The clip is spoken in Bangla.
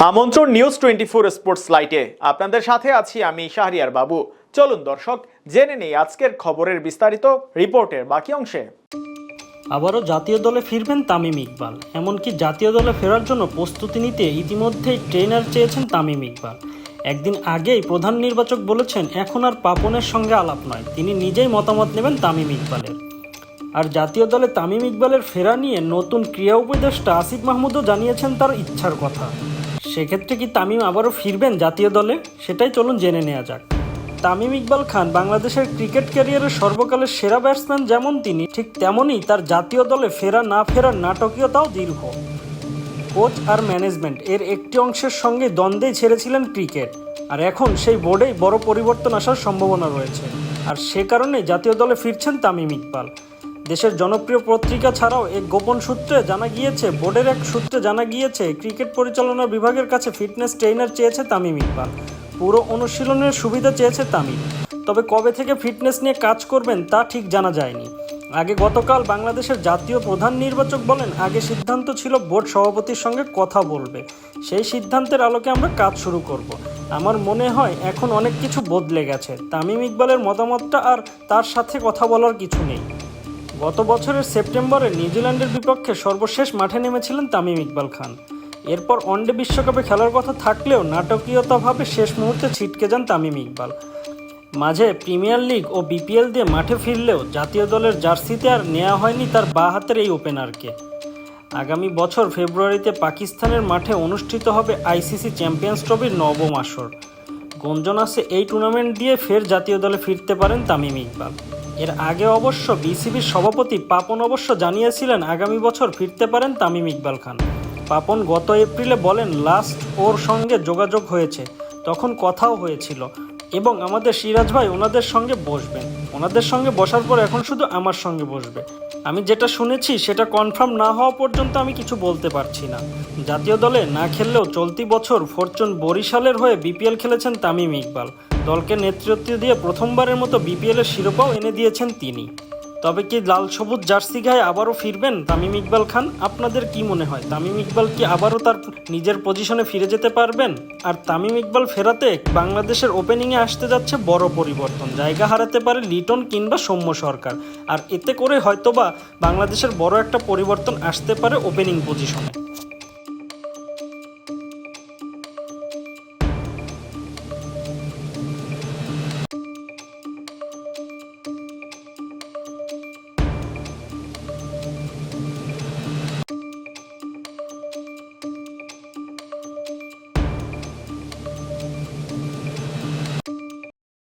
আমন্ত্রণ নিউজ টোয়েন্টি ফোর স্পোর্টস লাইটে আপনাদের সাথে আছি আমি শাহরিয়ার বাবু। চলুন দর্শক, জেনে নেই আজকের খবরের বিস্তারিত রিপোর্টের বাকি অংশে। আবারও জাতীয় দলে ফিরবেন তামিম ইকবাল। এমনকি জাতীয় দলে ফেরার জন্য প্রস্তুতি নিতে ইতিমধ্যেই ট্রেনার চেয়েছেন তামিম ইকবাল। একদিন আগেই প্রধান নির্বাচক বলেছেন, এখন আর পাপনের সঙ্গে আলাপ নয়। তিনি নিজেই মতামত নেবেন তামিম ইকবালের। আর জাতীয় দলে তামিম ইকবালের ফেরা নিয়ে নতুন ক্রীড়া উপদেষ্টা আসিফ মাহমুদও জানিয়েছেন তার ইচ্ছার কথা। সেক্ষেত্রে কি তামিম আবারও ফিরবেন জাতীয় দলে? সেটাই চলুন জেনে নেওয়া যাক। তামিম ইকবাল খান বাংলাদেশের ক্রিকেট ক্যারিয়ারের সর্বকালের সেরা ব্যাটসম্যান যেমন তিনি, ঠিক তেমনই তার জাতীয় দলে ফেরা না ফেরার নাটকীয়তাও দীর্ঘ। কোচ আর ম্যানেজমেন্ট এর একটি অংশের সঙ্গে দ্বন্দ্বেই ছেড়েছিলেন ক্রিকেট, আর এখন সেই বোর্ডেই বড় পরিবর্তন আসার সম্ভাবনা রয়েছে। আর সে কারণে জাতীয় দলে ফিরছেন তামিম ইকবাল। দেশের জনপ্রিয় পত্রিকা ছাড়াও এক গোপন সূত্রে জানা গিয়েছে, বোর্ডের এক সূত্রে জানা গিয়েছে, ক্রিকেট পরিচালনা বিভাগের কাছে ফিটনেস ট্রেনার চেয়েছে তামিম ইকবাল। পুরো অনুশীলনের সুবিধা চেয়েছে তামিম। তবে কবে থেকে ফিটনেস নিয়ে কাজ করবেন তা ঠিক জানা যায়নি। আগে গতকাল বাংলাদেশের জাতীয় প্রধান নির্বাচক বলেন, আগে সিদ্ধান্ত ছিল বোর্ড সভাপতির সঙ্গে কথা বলবে। সেই সিদ্ধান্তের আলোকে আমরা কাজ শুরু করব। আমার মনে হয় এখন অনেক কিছু বদলে গেছে। তামিম ইকবালের মতামতটা আর তার সাথে কথা বলার কিছু নেই। গত বছরের সেপ্টেম্বরে নিউজিল্যান্ডের বিপক্ষে সর্বশেষ মাঠে নেমেছিলেন তামিম ইকবাল খান। এরপর ওয়ানডে বিশ্বকাপে খেলার কথা থাকলেও নাটকীয়তাভাবে শেষ মুহূর্তে ছিটকে যান তামিম ইকবাল। মাঝে প্রিমিয়ার লিগ ও বিপিএল দিয়ে মাঠে ফিরলেও জাতীয় দলের জার্সিতে আর নেওয়া হয়নি তার বাঁ হাতের এই ওপেনারকে। আগামী বছর ফেব্রুয়ারিতে পাকিস্তানের মাঠে অনুষ্ঠিত হবে আইসিসি চ্যাম্পিয়ন্স ট্রফির নবম আসর। গুঞ্জন আছে এই টুর্নামেন্ট দিয়ে ফের জাতীয় দলে ফিরতে পারেন তামিম ইকবাল। এর আগে অবশ্য বিসিবির সভাপতি পাপন অবশ্য জানিয়েছিলেন আগামী বছর ফিরতে পারেন তামিম ইকবাল খান। পাপন গত এপ্রিলে বলেন, লাস্ট ওর সঙ্গে যোগাযোগ হয়েছে। তখন কথাও হয়েছিল। এবং আমাদের সিরাজ ভাই ওনাদের সঙ্গে বসবেন। ওনাদের সঙ্গে বসার পর এখন শুধু আমার সঙ্গে বসবে। আমি যেটা শুনেছি, সেটা কনফার্ম না হওয়া পর্যন্ত আমি কিছু বলতে পারছি না। জাতীয় দলে না খেললেও চলতি বছর ফরচুন বরিশালের হয়ে বিপিএল খেলেছেন তামিম ইকবাল। দলকে নেতৃত্ব দিয়ে প্রথমবারের মতো বিপিএলের শিরোপাও এনে দিয়েছেন তিনি। তবে কি লাল সবুজ জার্সি গায়ে আবারও ফিরবেন তামিম ইকবাল খান? আপনাদের কি মনে হয়, তামিম ইকবাল কি আবারও তার নিজের পজিশনে ফিরে যেতে পারবেন? আর তামিম ইকবাল ফেরাতে বাংলাদেশের ওপেনিংয়ে আসতে যাচ্ছে বড় পরিবর্তন, জায়গা হারাতে পারে লিটন কিংবা সৌম্য সরকার। আর এতে করে হয়তোবা বাংলাদেশের বড় একটা পরিবর্তন আসতে পারে ওপেনিং পজিশনে